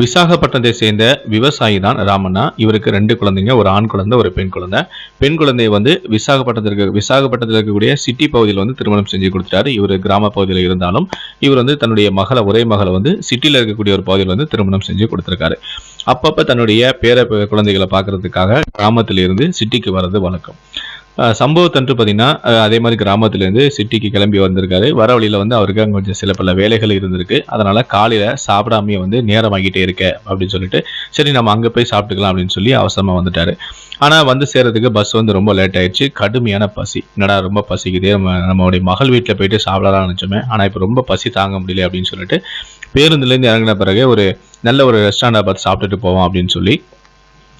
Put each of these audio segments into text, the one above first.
விசாகப்பட்டினத்தை சேர்ந்த விவசாயி தான் ராமண்ணா. இவருக்கு ரெண்டு குழந்தைங்க ஒரு ஆண் குழந்தை ஒரு பெண் குழந்தை. பெண் குழந்தையை வந்து விசாகப்பட்டினத்தில் இருக்க விசாகப்பட்டினத்தில் இருக்கக்கூடிய சிட்டி பகுதியில் வந்து திருமணம் செஞ்சு கொடுத்துட்டாரு. இவர் கிராம பகுதியில் இருந்தாலும் இவர் வந்து தன்னுடைய மகளை ஒரே மகளை வந்து சிட்டியில் இருக்கக்கூடிய ஒரு பகுதியில் வந்து திருமணம் செஞ்சு கொடுத்துருக்காரு. அப்பப்போ தன்னுடைய பேர குழந்தைகளை பார்க்கறதுக்காக கிராமத்திலிருந்து சிட்டிக்கு வர்றது வழக்கம். சம்பவத்தன்று பார்த்தீங்கன்னா அதே மாதிரி கிராமத்துலேருந்து சிட்டிக்கு கிளம்பி வந்திருக்காரு. வர வழியில் வந்து அவருக்கு அங்கே கொஞ்சம் சில பல வேலைகள் இருந்திருக்கு. அதனால் காலையில் சாப்பிடாமையே வந்து நேரம் ஆகிட்டே இருக்க அப்படின்னு சொல்லிட்டு சரி நம்ம அங்கே போய் சாப்பிட்டுக்கலாம் அப்படின்னு சொல்லி அவசரமாக வந்துட்டார். ஆனால் வந்து சேர்றதுக்கு பஸ் வந்து ரொம்ப லேட் ஆயிடுச்சு. கடுமையான பசி. என்னடா ரொம்ப பசிக்குதே. நம்ம நம்மளுடைய மகள் வீட்டில் போயிட்டு சாப்பிடலாம் நினச்சோமே. ஆனால் இப்போ ரொம்ப பசி தாங்க முடியல அப்படின்னு சொல்லிட்டு பேருந்துலேருந்து இறங்கின பிறகு ஒரு நல்ல ஒரு ரெஸ்டாரண்ட்டை பார்த்து சாப்பிட்டுட்டு போவோம் அப்படின்னு சொல்லி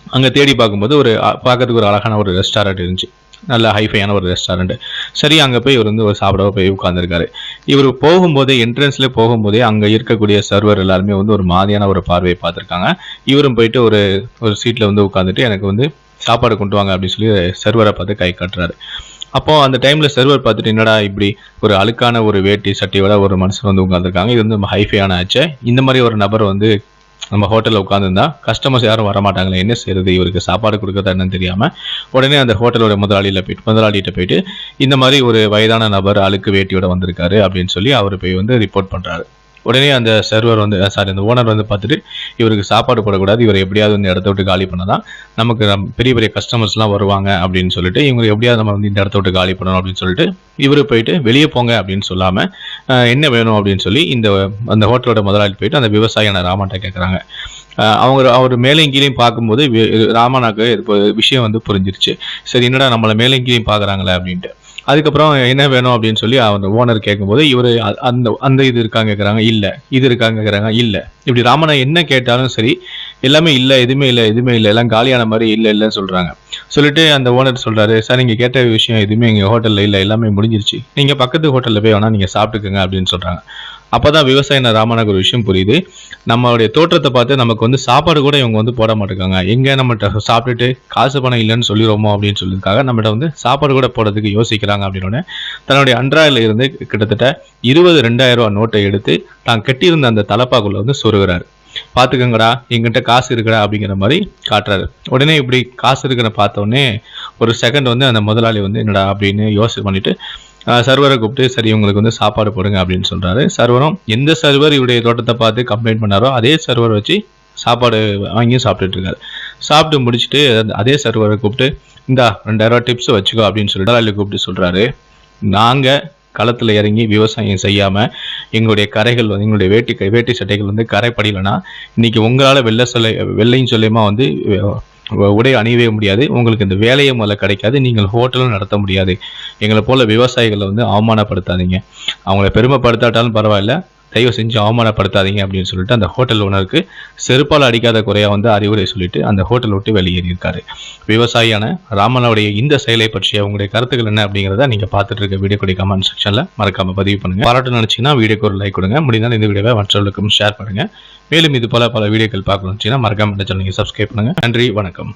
அங்கே தேடி பார்க்கும்போது ஒரு பார்க்கறதுக்கு ஒரு அழகான ஒரு ரெஸ்டாரண்ட் இருந்துச்சு. நல்ல ஹைஃபையான ஒரு ரெஸ்டாரண்ட் சரி அங்கே போய் இவர் வந்து ஒரு சாப்பிட போய் உட்காந்துருக்காரு இவர் போகும்போதே என்ட்ரன்ஸ்ல போகும்போதே அங்கே இருக்கக்கூடிய சர்வர் எல்லாருமே வந்து ஒரு மாதிரியான ஒரு பார்வையை பார்த்துருக்காங்க. இவரும் போயிட்டு ஒரு ஒரு சீட்டில் வந்து உட்காந்துட்டு எனக்கு வந்து சாப்பாடு கொண்டு வாங்க அப்படின்னு சொல்லி சர்வரை பார்த்து கை காட்டுறாரு. அப்போ அந்த டைம்ல சர்வர் பார்த்துட்டு என்னடா இப்படி ஒரு அழுக்கான ஒரு வேட்டி சட்டையோட ஒரு மனுஷன் வந்து உட்காந்துருக்காங்க இது வந்து ஹைஃபையான ஆச்சு. இந்த மாதிரி ஒரு நபர் வந்து நம்ம ஹோட்டலில் உட்காந்துருந்தா கஸ்டமர்ஸ் யாரும் வர மாட்டாங்களே என்ன செய்யறது இவருக்கு சாப்பாடு கொடுக்கறதா என்னன்னு தெரியாமல் உடனே அந்த ஹோட்டலோட முதலாளியில் போயிட்டு முதலாளிகிட்ட போயிட்டு இந்த மாதிரி ஒரு வயதான நபர் அழுக்கு வேட்டியோட வந்திருக்காரு அப்படின்னு சொல்லி அவர் போய் வந்து ரிப்போர்ட் பண்ணுறாரு உடனே அந்த சர்வர் வந்து சாரி அந்த ஓனர் வந்து பார்த்துட்டு இவருக்கு சாப்பாடு போடக்கூடாது இவர் எப்படியாவது இந்த இடத்த விட்டு காலி பண்ணதான். நமக்கு நம் பெரிய பெரிய கஸ்டமர்ஸ்லாம் வருவாங்க அப்படின்னு சொல்லிட்டு இவங்க எப்படியாவது நம்ம வந்து இந்த இடத்த விட்டு காலி பண்ணணும் அப்படின்னு சொல்லிட்டு இவரு போயிட்டு வெளியே போங்க அப்படின்னு சொல்லாமல் என்ன வேணும் அப்படின்னு சொல்லி இந்த அந்த ஹோட்டலோட முதலாளி போயிட்டு அந்த விவசாயியான ராமாட்ட கேட்குறாங்க அவங்க அவர் மேலையும் கீழையும் பார்க்கும்போது ராமனாக்கு இப்போ விஷயம் வந்து புரிஞ்சிருச்சு. சரி என்னடா நம்மளை மேலையும் கீழையும் பார்க்குறாங்களே அப்படின்ட்டு. அதுக்கப்புறம் என்ன வேணும் அப்படின்னு சொல்லி அந்த ஓனர் கேட்கும்போது இவர் அந்த அந்த இது இருக்காங்க கேட்குறாங்க இல்லை. இது இருக்காங்க கேட்குறாங்க இல்லை. இப்படி ராமனை என்ன கேட்டாலும் சரி எல்லாமே இல்லை எதுவுமே இல்லை எதுவுமே இல்லை எல்லாம் காலியான மாதிரி இல்லை இல்லைன்னு சொல்கிறாங்க சொல்லிட்டு அந்த ஓனர் சொல்கிறாரு சார் நீங்கள் கேட்ட விஷயம் எதுவுமே எங்கள் ஹோட்டலில் இல்லை எல்லாமே முடிஞ்சிருச்சு. நீங்கள் பக்கத்து ஹோட்டலில் போய் வேணால் நீங்கள் சாப்பிட்டுக்கோங்க அப்படின்னு சொல்கிறாங்க அப்போ தான் விவசாயின ராமனுக்கு ஒரு விஷயம் புரியுது. நம்மளுடைய தோற்றத்தை பார்த்து நமக்கு வந்து சாப்பாடு கூட இவங்க வந்து போட மாட்டேங்காங்க. எங்கே நம்மகிட்ட சாப்பிட்டுட்டு காசு பணம் இல்லைன்னு சொல்லிடுவோமோ அப்படின்னு சொல்லியிருக்காங்க. நம்மகிட்ட வந்து சாப்பாடு கூட போடுறதுக்கு யோசிக்கிறாங்க அப்படின்னு தன்னுடைய அன்றாயில் இருந்து கிட்டத்தட்ட இருபது ரெண்டாயிரம் ரூபா நோட்டை எடுத்து தான் கட்டியிருந்த அந்த தலப்பாக்குள்ள வந்து சொருகிறாரு. பார்த்துக்கங்கடா எங்கிட்ட காசு இருக்கடா அப்படிங்கிற மாதிரி காட்டுறாரு. உடனே இப்படி காசு இருக்கிற பார்த்தோன்னே ஒரு செகண்ட் வந்து அந்த முதலாளி வந்து என்னடா அப்படின்னு யோசனை பண்ணிட்டு சர்வரை கூப்பிட்டு சரி உங்களுக்கு வந்து சாப்பாடு போடுங்க அப்படின்னு சொல்கிறாரு சர்வரும் எந்த சர்வர் இவருடைய தோட்டத்தை பார்த்து கம்ப்ளைண்ட் பண்ணாரோ அதே சர்வர் வச்சு சாப்பாடு வாங்கியும் சாப்பிட்டுட்டு இருக்காரு. சாப்பிட்டு முடிச்சுட்டு அதே சர்வரை கூப்பிட்டு இந்தா ரெண்டாயிரம் டிப்ஸ் வச்சுக்கோ அப்படின்னு சொல்லிட்டு அதில் கூப்பிட்டு சொல்கிறாரு நாங்கள் களத்தில் இறங்கி விவசாயம் செய்யாமல் எங்களுடைய கரைகள் வந்து எங்களுடைய வேட்டி வேட்டி சட்டைகள் வந்து கரை படியலைன்னா இன்றைக்கி உங்களால் வெள்ளை சொல்ல வெள்ளையும் சொல்லியமாக வந்து உடை அணியவே முடியாது. உங்களுக்கு இந்த வேலையை முதல்ல கிடைக்காது. நீங்கள் ஹோட்டலும் நடத்த முடியாது. எங்களை போல விவசாயிகளை வந்து அவமானப்படுத்தாதீங்க. அவங்கள பெருமைப்படுத்தாட்டாலும் பரவாயில்ல. தயவு செஞ்சு அவமானப்படுத்தாதீங்க அப்படின்னு சொல்லிட்டு அந்த ஹோட்டல் ஓனருக்கு செருப்பால் அடிக்காத குறையாக வந்து அறிவுரை சொல்லிட்டு அந்த ஹோட்டல் விட்டு வெளியேறியிருக்காரு. விவசாயியான ராமனாவுடைய இந்த செயலை பற்றிய உங்களுடைய கருத்துக்கள் என்ன அப்படிங்கிறத நீங்கள் பார்த்துட்டு இருக்க வீடியோ கூடிய கமெண்ட் செக்ஷனில் மறக்காமல் பதிவு பண்ணுங்கள் பாராட்டு நினச்சிங்கன்னா வீடியோக்கு ஒரு லைக் கொடுங்க. முடிந்தால் இந்த வீடியோவை மற்றவர்களுக்கும் ஷேர் பண்ணுங்கள் மேலும் இது போல பல வீடியோக்கள் பார்க்கணும்னு மறக்காம மறக்காமல் சேனல் நீங்கள் சப்ஸ்கிரைப் பண்ணுங்கள் நன்றி வணக்கம்.